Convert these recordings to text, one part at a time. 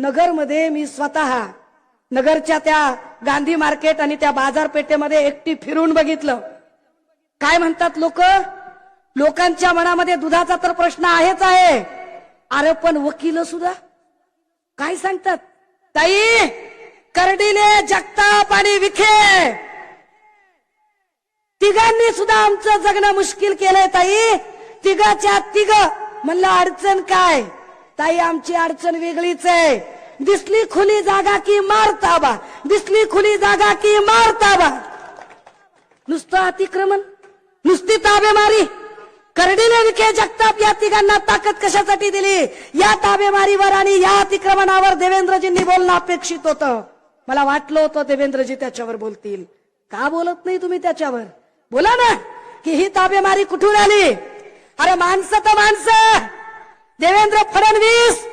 नगरमध्ये मी स्वतः नगरच्या त्या गांधी मार्केट आणि त्या बाजारपेठेमध्ये एकटी फिरून बघितलं. काय म्हणतात लोक? लोकांच्या मनामध्ये दुधाचा तर प्रश्न आहेच आहे. अरे पण वकील सुद्धा? काय सांगतात? ताई करडिले जगताप आणि विखे. तिघांनी सुद्धा आमचं जगणं मुश्किल केलंय ताई. तिघाच्या तिघ. म्हणलं अडचण काय? ताई आमची अडचण वेगळीच आहे. दिसली खुली जागा की मारता बा दिसली खुली जागा की मारता बा नुसतं अतिक्रमण नुसती ताबेमारी। करडीने विखे जगताप या तिघांना ताकद कशासाठी दिली? या ताबेमारीवर आणि या अतिक्रमणावर देवेंद्रजींनी बोलणं अपेक्षित होतं. मला वाटलं होतं देवेंद्रजी त्याच्यावर बोलतील. का बोलत नाही तुम्ही त्याच्यावर? बोला ना की ही ताबेमारी कुठून आली? अरे माणसं तर माणसं! देवेंद्र फडणवीस!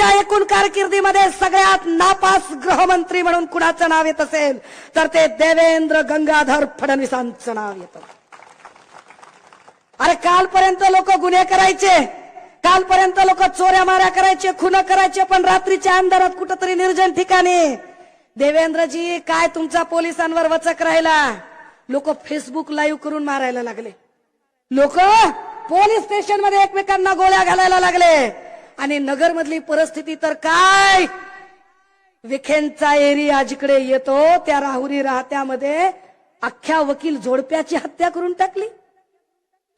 त्यांच्या एकूण कारकिर्दीमध्ये सगळ्यात नापास गृहमंत्री म्हणून कुणाचं नाव येत असेल तर ते देवेंद्र गंगाधर फडणवीसांचं नाव येत. अरे कालपर्यंत लोक गुन्हे करायचे कालपर्यंत लोक चोऱ्या माऱ्या करायचे खुन करायचे पण रात्रीच्या अंधारात कुठंतरी निर्जन ठिकाणी. देवेंद्रजी काय तुमचा पोलिसांवर वचक राहिला? लोक फेसबुक लाईव्ह करून मारायला लागले. लोक पोलीस स्टेशनमध्ये एकमेकांना गोळ्या घालायला लागले. आणि नगर मधली परिस्थिती तर काय? विखेंचा एरिया जिकडे येतो त्या राहुरी राहत्यामध्ये अख्ख्या वकील जोडप्याची हत्या करून टाकली.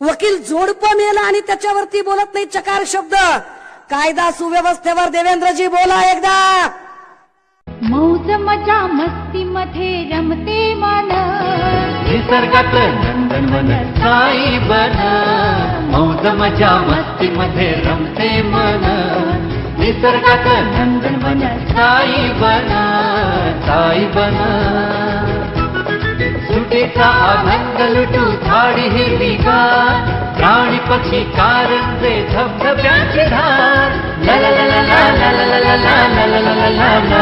वकील जोडप मेला आणि त्याच्यावरती बोलत नाही चकार शब्द. कायदा सुव्यवस्थेवर देवेंद्रजी बोला एकदा. मौज मजा मस्ती मध्ये रमते मन निसर्गात साई बन मौज मस्ती मध्ये रमते मन निसर्गात नंदनवन साई बन साई बन सुटेचा आनंद लुटू झाडी हिरवी गार प्राणी पक्षी कारंजे धबधब्याची धार ला ला ला ला ला ला ला ला ला ला ला ला ला